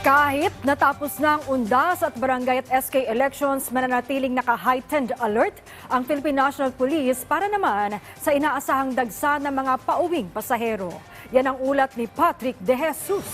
Kahit natapos na ang undas at barangay at SK elections, mananatiling naka-heightened alert ang Philippine National Police para naman sa inaasahang dagsa ng mga pauwing pasahero. Yan ang ulat ni Patrick De Jesus.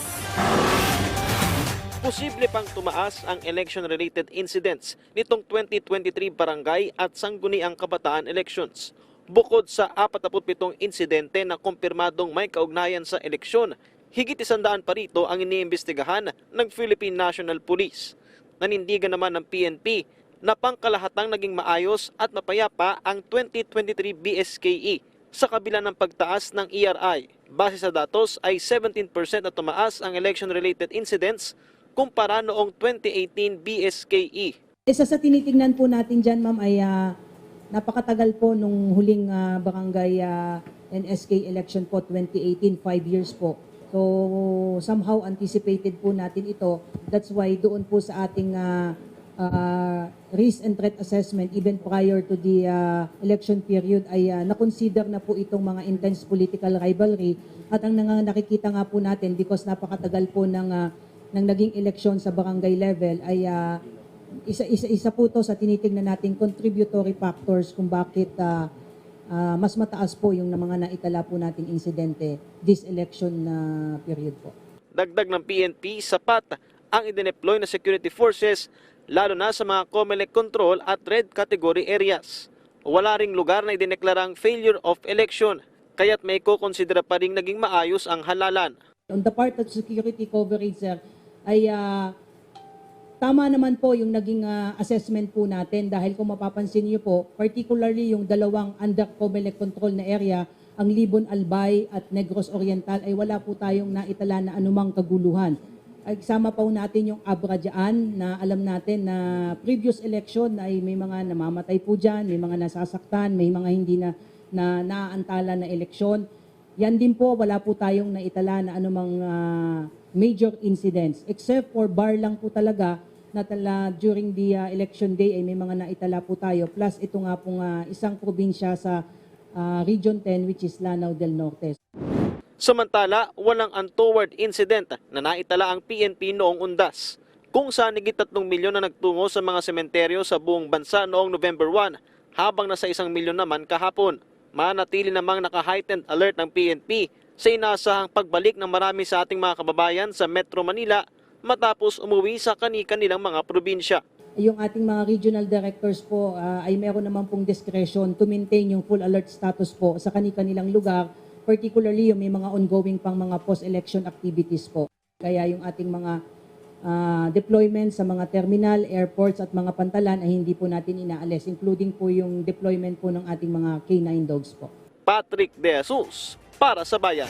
Posible pang tumaas ang election-related incidents nitong 2023 barangay at sangguniang kabataan elections. Bukod sa 47 insidente na kumpirmadong may kaugnayan sa eleksyon, higit isandaan pa rito ang iniimbestigahan ng Philippine National Police. Nanindigan naman ng PNP na pangkalahatang naging maayos at mapayapa ang 2023 BSKE sa kabila ng pagtaas ng ERI. Base sa datos ay 17% na tumaas ang election-related incidents kumpara noong 2018 BSKE. Isa sa tinitingnan po natin dyan, ma'am, ay ah, napakatagal po nung huling ah, barangay ah, NSK election po, 2018, five years po. So, somehow anticipated po natin ito. That's why doon po sa ating ah, ah, risk and threat assessment, even prior to the ah, election period, ay ah, na-consider na po itong mga intense political rivalry. At ang nang- nakikita nga po natin, because napakatagal po ng, ah, ng naging eleksyon sa barangay level, ay ah, isa isa isa po to sa tinitingnan nating contributory factors kung bakit ah, ah, mas mataas po yung na- mga naitala po nating insidente this election na period po. Dagdag ng PNP, sapat ang idineploy na security forces lalo na sa mga COMELEC control at red category areas. Wala ring lugar na idineklarang failure of election, kaya't may kukonsidera pa rin naging maayos ang halalan. On the part of security coverage, sir, ay ah, tama naman po yung naging ah, assessment po natin dahil kung mapapansin niyo po, particularly yung dalawang under COMELEC control na area, ang Libon Albay at Negros Oriental ay wala po tayong naitala na anumang kaguluhan. Ay sama po natin yung Abra dyan na alam natin na previous election ay may mga namamatay po dyan, may mga nasasaktan, may mga hindi na, na naaantala na eleksyon. Yan din po, wala po tayong naitala na anumang ah, major incidents. Except for bar lang po talaga na tala, during the ah, election day ay may mga naitala po tayo. Plus ito nga pong ah, isang probinsya sa ah, Region 10 which is Lanao del Norte. Samantala, walang untoward incident na naitala ang PNP noong undas. Kung saan higit 3 milyon na nagtungo sa mga sementeryo sa buong bansa noong November 1, habang nasa isang milyon naman kahapon. Manatili namang naka-heightened alert ng PNP sa inasahang pagbalik ng marami sa ating mga kababayan sa Metro Manila matapos umuwi sa kani-kanilang mga probinsya. Yung ating mga regional directors po ah, ay meron naman pong discretion to maintain yung full alert status po sa kani-kanilang lugar, particularly yung may mga ongoing pang mga post-election activities po. Kaya yung ating mga ah, deployment sa mga terminal, airports at mga pantalan ay hindi po natin inaalis, including po yung deployment po ng ating mga K9 dogs po. Patrick De Jesus para sa Bayan.